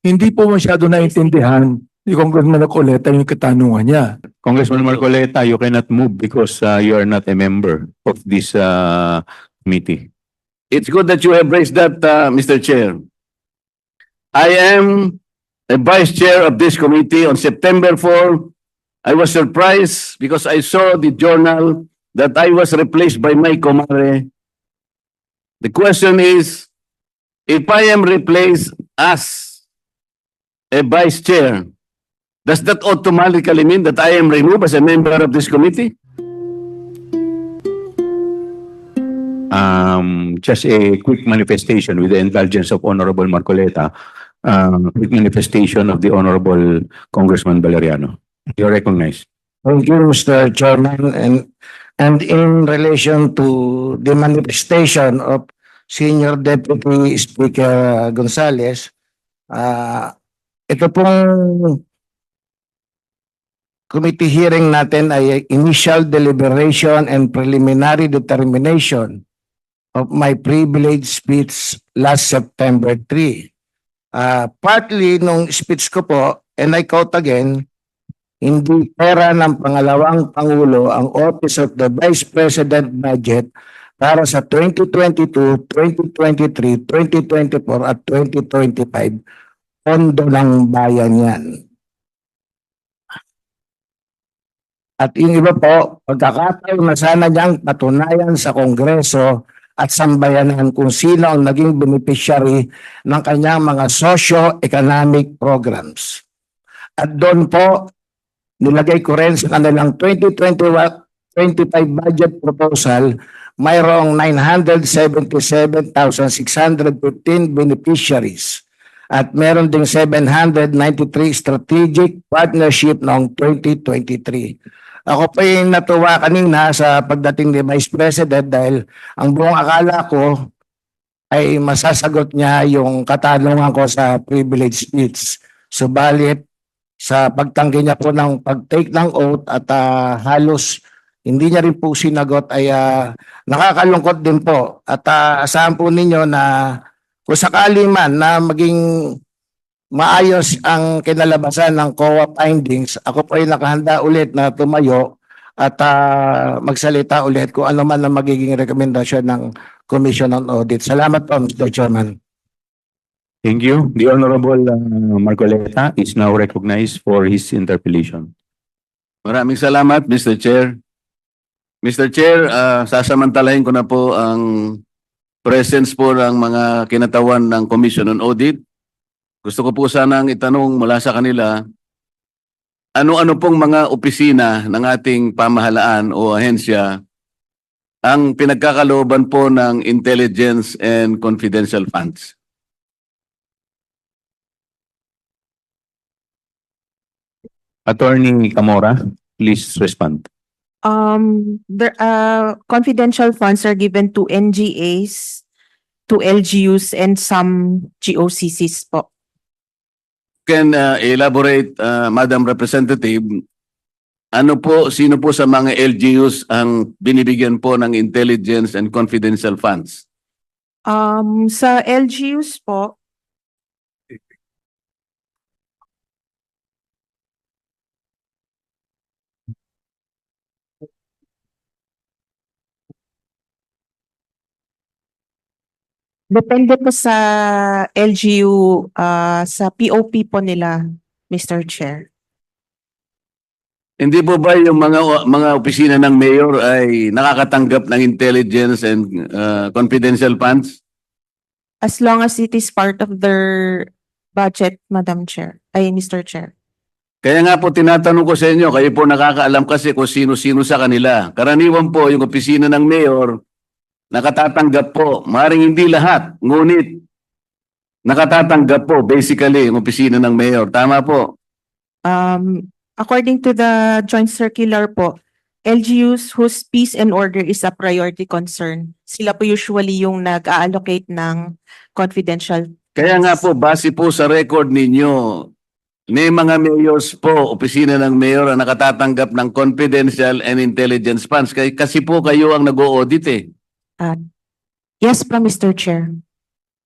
hindi po masyado naintindihan ni Congressman Coleta yung katanungan niya. Congressman Marcoleta, you cannot move because uh, you are not a member of this uh, committee. It's good that you have raised that, uh, Mr. Chair. I am a vice chair of this committee on September 4. I was surprised because I saw the journal that I was replaced by my comare. The question is, if I am replaced as a vice chair, does that automatically mean that I am removed as a member of this committee? Um, just a quick manifestation with the indulgence of Honorable Marcoleta, um, quick manifestation of the Honorable Congressman Valeriano. You're recognized. Thank you, Mr. Chairman. And, and in relation to the manifestation of Senior Deputy Speaker Gonzales, ah, ito pong committee hearing natin ay initial deliberation and preliminary determination of my privilege speech last September 3. Ah, partly nung speech ko po, and I quote again, hindi pera ng pangalawang Pangulo ang Office of the Vice President Budget para sa 2022, 2023, 2024 at 2025. Pondo ng bayan yan. At yung iba po, pagkakataon na sana niyang patunayan sa Kongreso at sambayanan kung sino ang naging beneficiary ng kanyang mga socio-economic programs. At doon po, nilagay ko rin sa kanilang 2021 25 budget proposal, mayroong 977,615 beneficiaries at meron ding 793 strategic partnership noong 2023. Ako pa yung natuwa kanina sa pagdating ni Vice President dahil ang buong akala ko ay masasagot niya yung katanungan ko sa privilege speech. Subalit, sa pagtanggi niya po ng pag-take ng oath at ah, halos hindi niya rin po sinagot ay ah, nakakalungkot din po. At ah, asahan po ninyo na kung sakali man na maging maayos ang kinalabasan ng COA findings, ako po ay nakahanda ulit na tumayo at ah, magsalita ulit kung ano man ang magiging rekomendasyon ng Commission on Audit. Salamat po, Mr. Chairman. Thank you. The Honorable uh, Marcoleta is now recognized for his interpellation. Maraming salamat, Mr. Chair. Mr. Chair, ah, sasamantalahin ko na po ang presence po ng mga kinatawan ng Commission on Audit. Gusto ko po sanang itanong mula sa kanila, ano-ano pong mga opisina ng ating pamahalaan o ahensya ang pinagkakalooban po ng intelligence and confidential funds? Attorney Camora, please respond. Um, the uh, confidential funds are given to NGAs, to LGUs and some GOCCs po. can uh, elaborate, uh, Madam Representative, ano po, sino po sa mga LGUs ang binibigyan po ng intelligence and confidential funds? Um, sa LGUs po, Depende po sa LGU, ah, sa POP po nila, Mr. Chair. Hindi po ba yung mga mga opisina ng mayor ay nakakatanggap ng intelligence and uh, confidential funds? As long as it is part of their budget, Madam Chair, ay Mr. Chair. Kaya nga po tinatanong ko sa inyo, kayo po nakakaalam kasi kung sino-sino sa kanila. Karaniwan po yung opisina ng mayor nakatatanggap po. Maring hindi lahat, ngunit nakatatanggap po basically yung opisina ng mayor. Tama po. Um, according to the joint circular po, LGUs whose peace and order is a priority concern, sila po usually yung nag-allocate ng confidential. Kaya nga po, base po sa record ninyo, may mga mayors po, opisina ng mayor ang nakatatanggap ng confidential and intelligence funds. Kasi po kayo ang nag-audit eh. Yes po, Mr. Chair.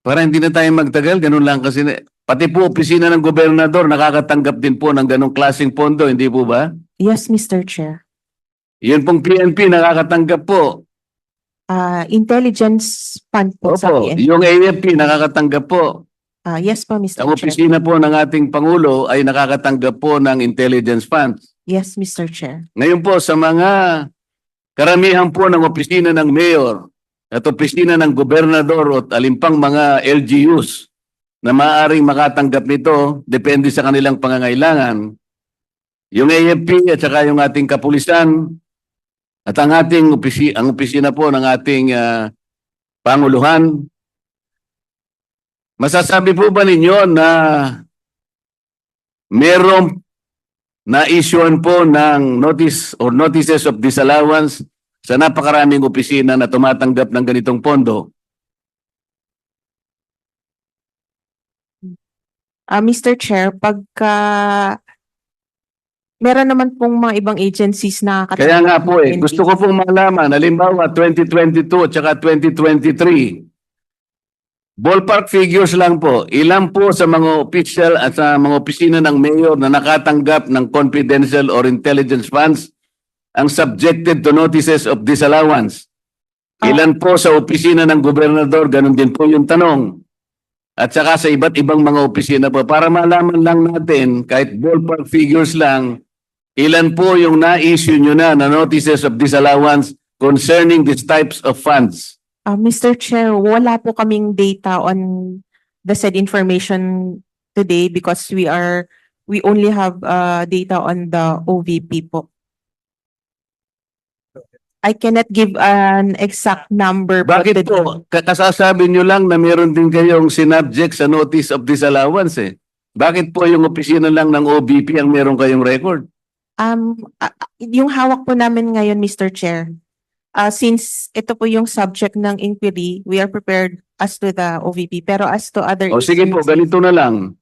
Para hindi na tayo magtagal, ganun lang kasi na- pati po opisina ng gobernador nakakatanggap din po ng ganong klaseng pondo, hindi po ba? Yes, Mr. Chair. Yun pong PNP nakakatanggap po. Ah, intelligence fund po sa Opo, PNP. yung AFP nakakatanggap po. Ah, yes po, Mr. Ang Chair. opisina po ng ating Pangulo ay nakakatanggap po ng intelligence funds. Yes, Mr. Chair. Ngayon po sa mga karamihan po ng opisina ng mayor at opisina ng gobernador at alimpang mga LGUs na maaaring makatanggap nito depende sa kanilang pangangailangan. Yung AFP at saka yung ating kapulisan at ang ating opisi ang opisina po ng ating ah, panguluhan. Masasabi po ba ninyo na merong na-issuean po ng notice or notices of disallowance sa napakaraming opisina na tumatanggap ng ganitong pondo. Ah, Mr. Chair, pagka meron naman pong mga ibang agencies na Kaya nga po eh, gusto ko pong malaman, halimbawa 2022 at saka 2023, ballpark figures lang po, ilan po sa mga official at sa mga opisina ng mayor na nakatanggap ng confidential or intelligence funds ang subjected to notices of disallowance? Ilan po sa opisina ng gobernador, ganun din po yung tanong. At saka sa iba't ibang mga opisina po, para malaman lang natin, kahit ballpark figures lang, ilan po yung na-issue nyo na na notices of disallowance concerning these types of funds? Ah, Mr. Chair, wala po kaming data on the said information today because we are, we only have uh, data on the OVP po. I cannot give an exact number. Bakit po? Ka- Kasasabi nyo lang na meron din kayong sinubject sa notice of disallowance eh. Bakit po yung opisina lang ng OBP ang meron kayong record? Um, ah, yung hawak po namin ngayon, Mr. Chair, ah, since ito po yung subject ng inquiry, we are prepared as to the OVP. Pero as to other. O sige po, ganito na lang.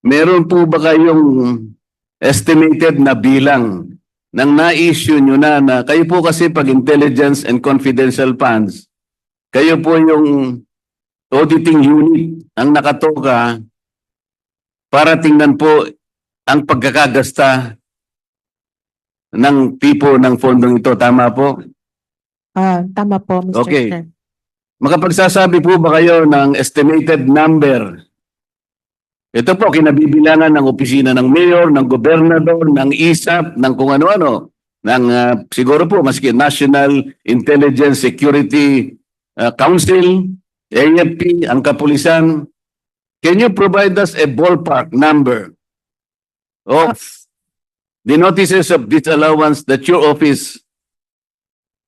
Meron po ba kayong estimated na bilang ng na-issue nyo na na kayo po kasi pag intelligence and confidential funds, kayo po yung auditing unit ang nakatoka para tingnan po ang pagkakagasta ng tipo ng fondong ito. Tama po? Ah, tama po, Mr. Okay. Chair. Makapagsasabi po ba kayo ng estimated number? Ito po, kinabibilangan ng opisina ng mayor, ng gobernador, ng ISAP, ng kung ano-ano. Ng, ah, siguro po, maski National Intelligence Security ah, Council, AFP, ang kapulisan. Can you provide us a ballpark number of the notices of disallowance that your office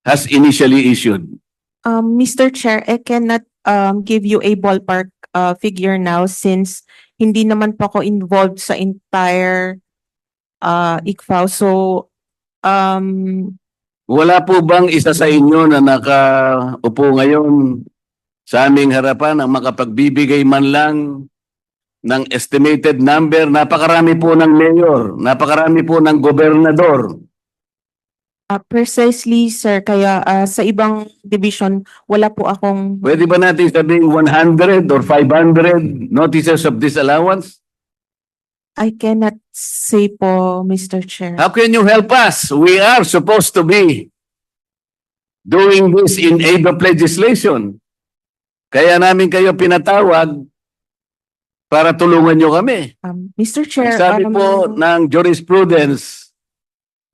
has initially issued? Um, Mr. Chair, I cannot um give you a ballpark uh figure now since hindi naman po ako involved sa entire uh ICFAO. So um Wala po bang isa sa inyo na nakaupo ngayon sa aming harapan ang makapagbibigay man lang ng estimated number? Napakarami po ng mayor, napakarami po ng gobernador. Uh, precisely sir kaya uh, sa ibang division wala po akong Pwede ba natin sabihin 100 or 500 notices of disallowance? I cannot say po Mr. Chair. How can you help us? We are supposed to be doing this in aid of legislation. Kaya namin kayo pinatawag para tulungan nyo kami. Um, Mr. Chair, sabi um, po ng jurisprudence,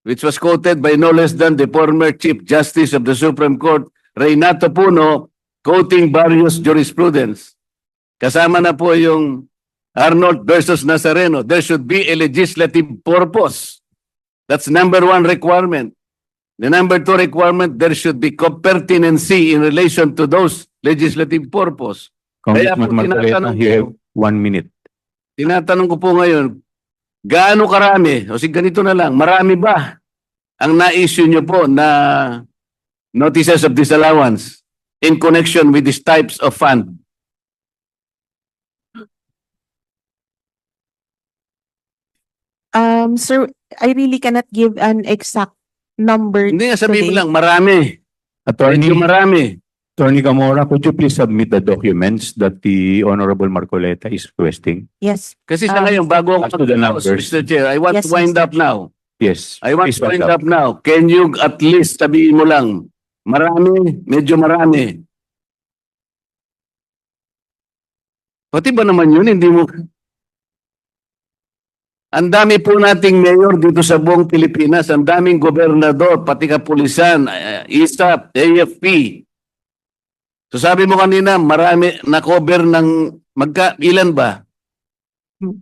which was quoted by no less than the former Chief Justice of the Supreme Court, Reynato Puno, quoting various jurisprudence. Kasama na po yung Arnold versus Nazareno. There should be a legislative purpose. That's number one requirement. The number two requirement, there should be pertinency in relation to those legislative purpose. Congressman Marcoleta, you have one minute. Tinatanong ko po ngayon, gaano karami, o sige ganito na lang, marami ba ang na-issue nyo po na notices of disallowance in connection with these types of fund? um, sir, I really cannot give an exact number. Hindi nga sabihin mo today. lang, marami. Attorney, Medyo marami. Attorney Gamora, could you please submit the documents that the Honorable Marcoleta is requesting? Yes. Kasi sa Um, ngayon, bago As to ako the numbers. Mr. Chair, I want Yes, to wind Mr. up now. Yes. I want please to wind up now. Can you at least sabihin mo lang, marami, medyo marami. Pati ba naman yun, hindi mo... Ang dami po nating mayor dito sa buong Pilipinas, ang daming gobernador, pati kapulisan, uh, ISAP, AFP. So sabi mo kanina, marami na-cover ng magka, ilan ba?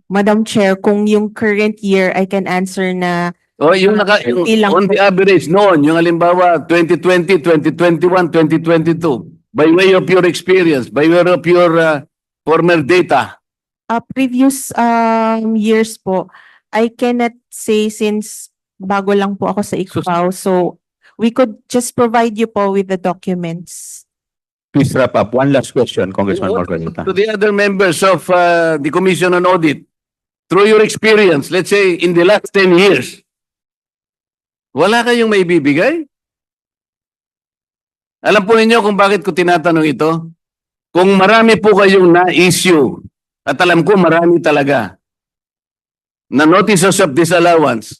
Madam Chair, kung yung current year, I can answer na O yung naka, yung, Ilang on the average noon, yung halimbawa 2020, 2021, 2022, by way of your experience, by way of your uh, former data, uh, previous um, years po, I cannot say since bago lang po ako sa ICFAO. So we could just provide you po with the documents. Please wrap up. One last question, Congressman Marcoleta. to the other members of uh, the Commission on Audit, through your experience, let's say in the last 10 years, wala kayong may bibigay? Alam po ninyo kung bakit ko tinatanong ito? Kung marami po kayong na-issue, at alam ko marami talaga, na notices of disallowance,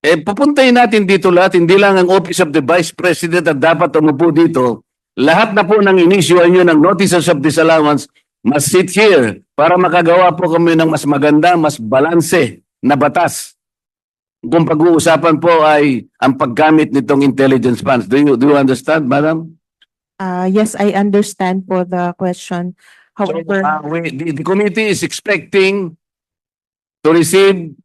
eh pupuntahin natin dito lahat, hindi lang ang Office of the Vice President at dapat umupo dito, lahat na po ng inisyuan nyo ng notices of disallowance must sit here para makagawa po kami ng mas maganda, mas balanse na batas. Kung pag-uusapan po ay ang paggamit nitong intelligence funds. Do you, do you understand, madam? Uh, yes, I understand po the question. So, However, uh, we, the, the committee is expecting to receive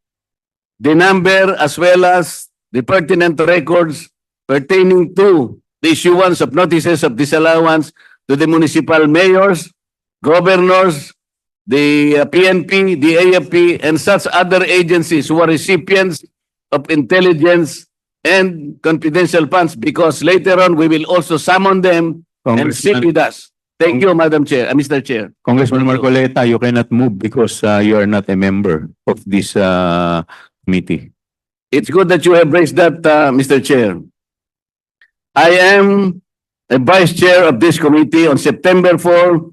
the number as well as the pertinent records pertaining to the issuance of notices of disallowance to the municipal mayors, governors, the uh, PNP, the AFP, and such other agencies who are recipients of intelligence and confidential funds because later on we will also summon them and sit with us. Thank you, Madam Chair, uh, Mr. Chair. Congressman Marcoleta, you cannot move because uh, you are not a member of this uh, committee. It's good that you have raised that, uh, Mr. Chair. I am a vice chair of this committee on September 4.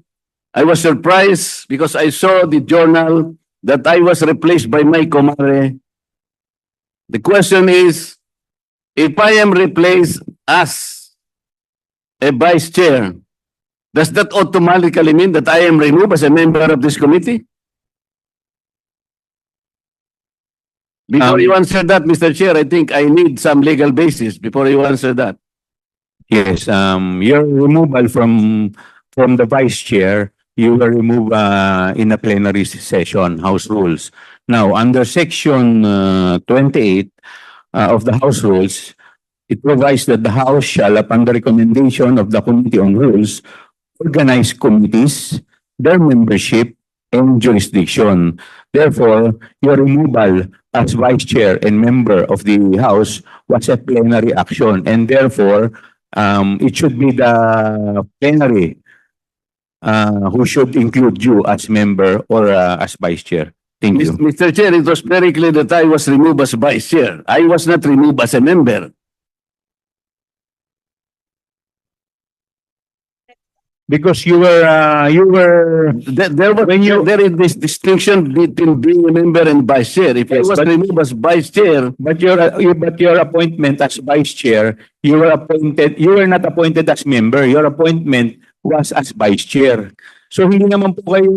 I was surprised because I saw the journal that I was replaced by my comare. The question is, if I am replaced as a vice chair, does that automatically mean that I am removed as a member of this committee? Before Um, you answer that, Mr. Chair, I think I need some legal basis before you answer that. Yes, um, your removal from, from the vice chair, you were removed, uh, in a plenary session, House Rules. Now, under section, uh, twenty-eight, uh, of the House Rules, it provides that the House shall, upon the recommendation of the Committee on Rules, organize committees, their membership, and jurisdiction. Therefore, your removal as vice chair and member of the House was a plenary action, and therefore, um, it should be the plenary uh, who should include you as member or uh, as vice chair. Thank you. Mr. Chair, it was very clear that I was removed as vice chair. I was not removed as a member. Because you were, uh, you were, There, there was, When you- there is this distinction between being a member and vice chair. If I Yes, was but- removed as vice chair, but your, uh, you- but your appointment as vice chair, you were appointed, you were not appointed as member. Your appointment was as vice chair. So hindi naman po kayo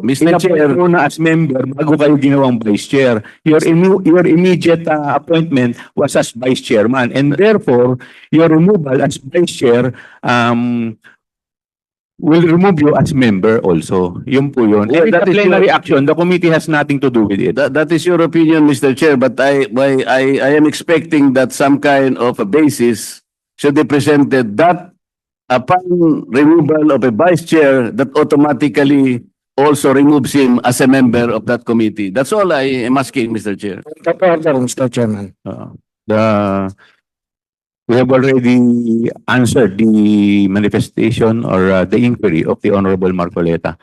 Mr. Chair. na as member bago kayo ginawang vice chair. Your, your immediate uh, appointment was as vice chairman and therefore your removal as vice chair um, will remove you as member also. Yun po yun. And that the is plenary action, the committee has nothing to do with it. that, that is your opinion, Mr. Chair, but I, I, I, I am expecting that some kind of a basis should be presented that upon removal of a vice chair, that automatically also removes him as a member of that committee. That's all I am asking, Mr. Chair. Top order, Mr. Chairman. Uh, the we have already answered the manifestation or uh, the inquiry of the Honorable Marcoleta.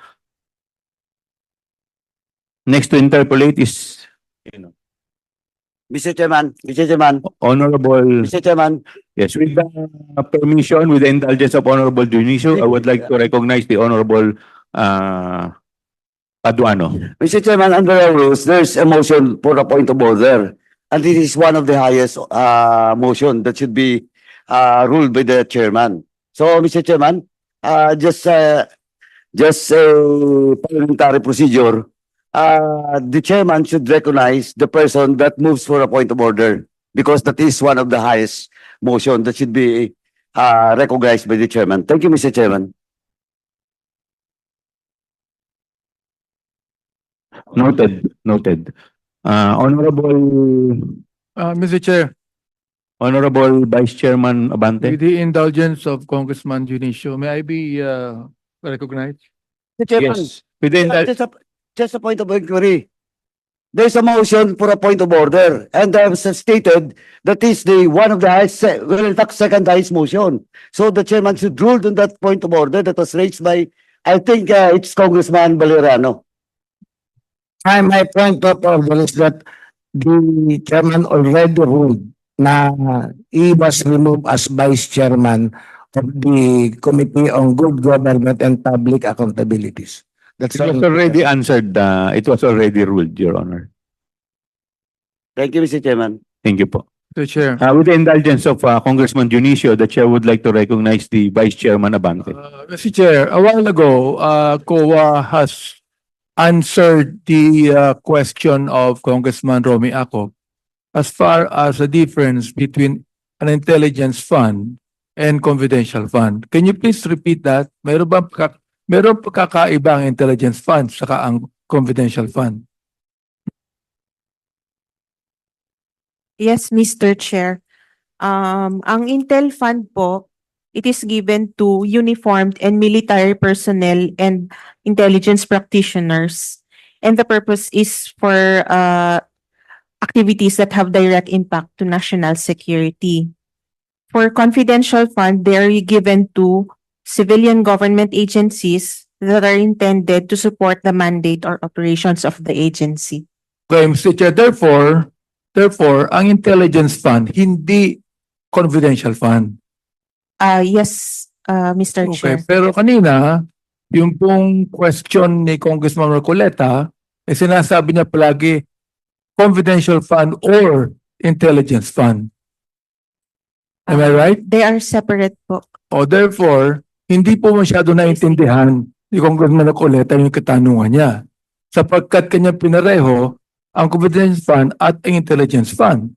Next to interpolate is, you know, Mr. Chairman, Mr. Chairman, Honorable, Mr. Chairman, yes, with the permission, with the indulgence of Honorable Dionisio, I would like to recognize the Honorable uh, Paduano. Mr. Chairman, under our rules, there's a motion for a point of order. And this is one of the highest uh motion that should be uh ruled by the chairman. So, Mr. Chairman, uh just uh just a parliamentary procedure. Uh the chairman should recognize the person that moves for a point of order because that is one of the highest motion that should be uh recognized by the chairman. Thank you, Mr. Chairman. Noted, noted. Uh, Honorable, Uh, Mr. Chair, Honorable Vice Chairman Abante. with the indulgence of Congressman Junicio, may I be uh, recognized? Mr. Chairman, Yes, with the indul- Just a, just a point of inquiry. There's a motion for a point of order, and I have stated that is the one of the highest, well, in fact, second highest motion. So the chairman should rule on that point of order that was raised by, I think, uh, it's Congressman Valerano. My, my point of order is that the chairman already ruled na he was removed as vice chairman of the Committee on Good Government and Public Accountabilities. That's It was already answered, uh, it was already ruled, Your Honor. Thank you, Mr. Chairman. Thank you po. Mr. Chair, Uh, with the indulgence of uh, Congressman Dionisio, the chair would like to recognize the Vice Chairman Abante. uh, Mr. Chair, a while ago, uh, COA has answered the uh, question of Congressman Romy Ako as far as the difference between an intelligence fund and confidential fund. Can you please repeat that? Meron ba pagka- meron pagkakaiba ang intelligence fund saka ang confidential fund? Yes, Mr. Chair. Um, ang Intel Fund po, it is given to uniformed and military personnel and intelligence practitioners. And the purpose is for uh, activities that have direct impact to national security. For confidential fund, they are given to civilian government agencies that are intended to support the mandate or operations of the agency. Okay, Mr. Chair, therefore, therefore, ang intelligence fund, hindi confidential fund. Uh, yes, uh, Mr. Okay, Chair. pero kanina, yung pong question ni Congressman Recoleta, eh sinasabi niya palagi confidential fund or intelligence fund. Am I Uh, right? They are separate po. O therefore, hindi po masyado naintindihan ni Congressman Recoleta yung katanungan niya. Sapagkat kanya pinareho ang confidence fund at ang intelligence fund.